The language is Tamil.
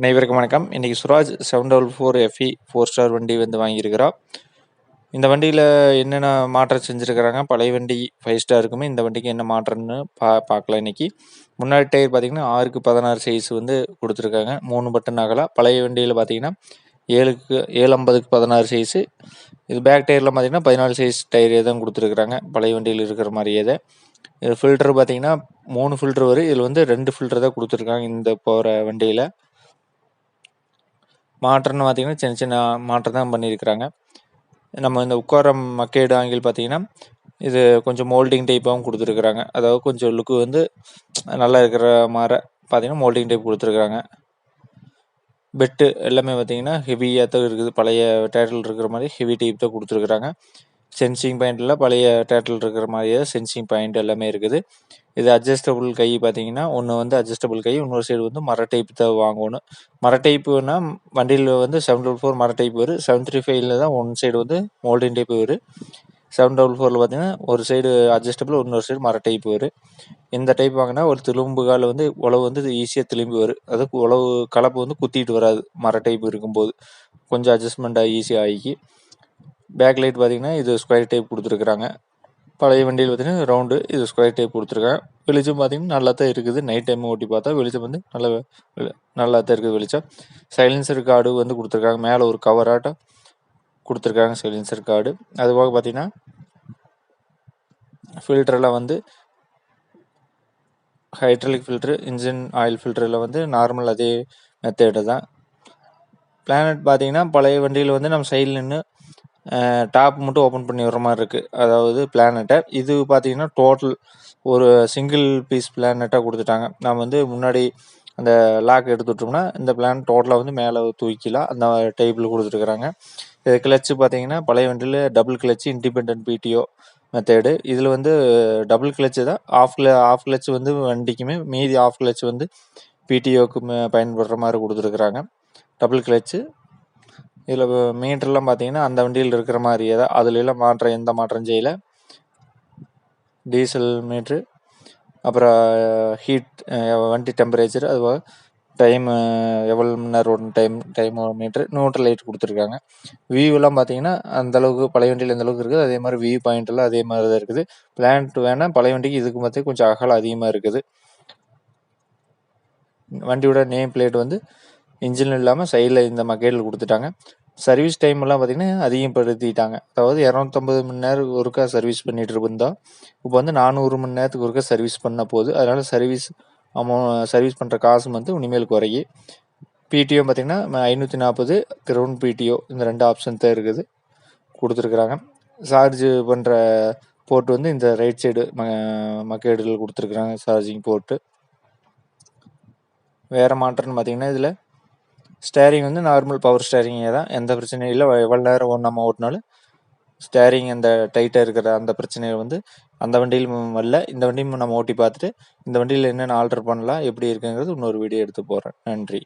அனைவருக்கும் வணக்கம். இன்றைக்கி Swaraj seven double four FE four star வண்டி வந்து வாங்கியிருக்கிறோம் இந்த வண்டியில் என்னென்ன மாற்றம் செஞ்சுருக்கிறாங்க? பழைய வண்டி ஃபைவ் ஸ்டாருக்குமே இந்த வண்டிக்கு என்ன மாற்றம்னு பா பார்க்கலாம் இன்றைக்கி முன்னாடி டயர் பார்த்திங்கன்னா ஆறுக்கு பதினாறு சைஸ் வந்து கொடுத்துருக்காங்க. மூணு பட்டன் ஆகலாம் பழைய வண்டியில் பார்த்திங்கன்னா ஏழுக்கு ஏழு ஐம்பதுக்கு பதினாறு சைஸு இது பேக் டயர்லாம் பார்த்திங்கன்னா பதினாலு சைஸ் டயர் தான் கொடுத்துருக்குறாங்க. பழைய வண்டியில் இருக்கிற மாதிரியே தான். இது ஃபில்டர் பார்த்தீங்கன்னா மூணு ஃபில்ட்ரு வரும். இதில் வந்து ரெண்டு ஃபில்டர் தான் கொடுத்துருக்காங்க இந்த போகிற வண்டியில். மாற்றம்னு பார்த்திங்கன்னா சின்ன சின்ன மாற்றம் தான் பண்ணியிருக்கிறாங்க. நம்ம இந்த உட்கார மக்கேடு ஆங்கில் பார்த்திங்கன்னா இது கொஞ்சம் மோல்டிங் டைப்பாகவும் கொடுத்துருக்குறாங்க. அதாவது கொஞ்சம் லுக்கு வந்து நல்லா இருக்கிற மாதிரி பார்த்திங்கன்னா மோல்டிங் டைப் கொடுத்துருக்குறாங்க. பெட்டு எல்லாமே பார்த்திங்கன்னா ஹெவியாக தான் இருக்குது. பழைய டேட்டில் இருக்கிற மாதிரி ஹெவி டைப் தான் கொடுத்துருக்குறாங்க. சென்சிங் பாயிண்டில் பழைய டேட்டில் இருக்கிற மாதிரியே சென்சிங் பாயிண்ட் எல்லாமே இருக்குது. இது அட்ஜஸ்டபுள் கை பார்த்தீங்கன்னா ஒன்று வந்து அட்ஜஸ்டபுள் கை இன்னொரு சைடு வந்து மர டைப் தான் வாங்கணும். மர டைப்புனா வண்டியில் வந்து செவன் டபுள் ஃபோர் மர டைப் வரும் செவன் த்ரீ ஃபைவ்ல தான் ஒன் சைடு வந்து மோல்டிங் டைப் வரும் செவன் டபுள் ஃபோரில் பார்த்தீங்கன்னா ஒரு சைடு அட்ஜஸ்டபிள் இன்னொரு சைடு மர டைப் வரும் இந்த டைப் வாங்கினா ஒரு திரும்பு கால் வந்து உழவு வந்து ஈஸியாக திரும்பி வரும். அது உழவு கலப்பு வந்து குத்திட்டு வராது மர டைப் இருக்கும்போது. கொஞ்சம் அட்ஜஸ்ட்மெண்ட் ஈஸியாக ஆகி. பேக் லைட் பார்த்தீங்கன்னா இது ஸ்கொயர் டைப் கொடுத்துருக்குறாங்க. பழைய வண்டியில் பார்த்தீங்கன்னா ரவுண்டு இது ஸ்கொயர் டைப் கொடுத்துருக்கேன் வெளிச்சம் பார்த்தீங்கன்னா நல்லா தான் இருக்குது. நைட் டைம் ஓட்டி பார்த்தா வெளிச்சம் வந்து நல்ல நல்லா தான் இருக்குது வெளிச்சம். சைலன்சர் கார்டு வந்து கொடுத்துருக்காங்க. மேலே ஒரு கவராட்டம் கொடுத்துருக்காங்க சைலன்சர் கார்டு அது போக பார்த்தீங்கன்னா ஃபில்டரில் வந்து ஹைட்ரலிக் ஃபில்ட்ரு இன்ஜின் ஆயில் ஃபில்டரில் வந்து நார்மல் அதே மெத்தேடு தான். பிளானட் பார்த்தீங்கன்னா பழைய வண்டியில் வந்து நம்ம சைடில் நின்று டாப் மட்டும் ஓப்பன் பண்ணி விடுற மாதிரி இருக்குது அதாவது பிளானட்டை இது பார்த்தீங்கன்னா டோட்டல் ஒரு சிங்கிள் பீஸ் பிளானட்டாக கொடுத்துட்டாங்க. நம்ம வந்து முன்னாடி அந்த லாக் எடுத்து விட்டோம்னா இந்த பிளான் டோட்டலாக வந்து மேலே தூக்கிலாம். அந்த டைப்பில் கொடுத்துருக்குறாங்க. இது கிளச்சு பார்த்தீங்கன்னா பழைய வண்டியில் double clutch independent PTO method இதில் வந்து டபுள் கிளச்சு தான். ஆஃப் கிள ஆஃப் கிளச் வந்து வண்டிக்குமே மீதி ஆஃப் கிளச் வந்து பிடிஓக்கு பயன்படுற மாதிரி கொடுத்துருக்குறாங்க. டபுள் கிளச்சு இதில் மீட்டர்லாம் பார்த்தீங்கன்னா அந்த வண்டியில் இருக்கிற மாதிரியே தான். அதுலலாம் மாற்றம் எந்த மாற்றம் செய்யலை. டீசல் மீட்ரு அப்புறம் ஹீட் வண்டி டெம்பரேச்சர் அதுபோக டைம் எவ்வளோ மணி நேரம் ஓடும் time time meter neutral light கொடுத்துருக்காங்க. வியூலாம் பார்த்தீங்கன்னா அந்தளவுக்கு பழைய வண்டியில் எந்த அளவுக்கு இருக்குது அதே மாதிரி வியூ பாயிண்ட் எல்லாம் அதே மாதிரி தான் இருக்குது. பிளான்ட் வேணால் பழைய வண்டிக்கு இதுக்கு மத்திய கொஞ்சம் அகலம் அதிகமாக இருக்குது. வண்டியோட நேம் பிளேட் வந்து இன்ஜின் இல்லாமல் சைடில் இந்த மகேடில் கொடுத்துட்டாங்க. சர்வீஸ் டைம்லாம் பார்த்திங்கன்னா அதிகப்படுத்திட்டாங்க. அதாவது இரநூத்தம்பது மணி நேரம் ஒருக்கா சர்வீஸ் பண்ணிகிட்டு இருந்தோம் இப்போ வந்து நானூறு மணி நேரத்துக்கு ஒருக்கா சர்வீஸ் பண்ண போகுது. அதனால் சர்வீஸ் அமௌ சர்வீஸ் பண்ணுற காசு வந்து இனிமேல் குறையி. பிடிஓ பார்த்திங்கன்னா ஐநூற்றி நாற்பது கிரவுண்ட் பிடிஓ இந்த ரெண்டு ஆப்ஷன் தான் இருக்குது. கொடுத்துருக்குறாங்க. சார்ஜ் பண்ணுற போர்ட் வந்து இந்த ரைட் சைடு ம மக்கேடில் கொடுத்துருக்குறாங்க சார்ஜிங் போர்ட்டு வேறு மாற்றம்னு பார்த்திங்கன்னா இதில் ஸ்டேரிங் வந்து நார்மல் பவர் ஸ்டேரிங்கே தான். எந்த பிரச்சனையும் இல்லை. எவ்வளோ நேரம் நம்ம ஓட்டினாலும் ஸ்டேரிங் அந்த டைட்டாக இருக்கிற அந்த பிரச்சனையை வந்து அந்த வண்டியில் வரல இந்த வண்டியும் நம்ம ஓட்டி பார்த்துட்டு இந்த வண்டியில் என்னென்ன ஆல்டர் பண்ணலாம் எப்படி இருக்குங்கிறது இன்னொரு வீடியோ எடுத்து போகிறேன் நன்றி.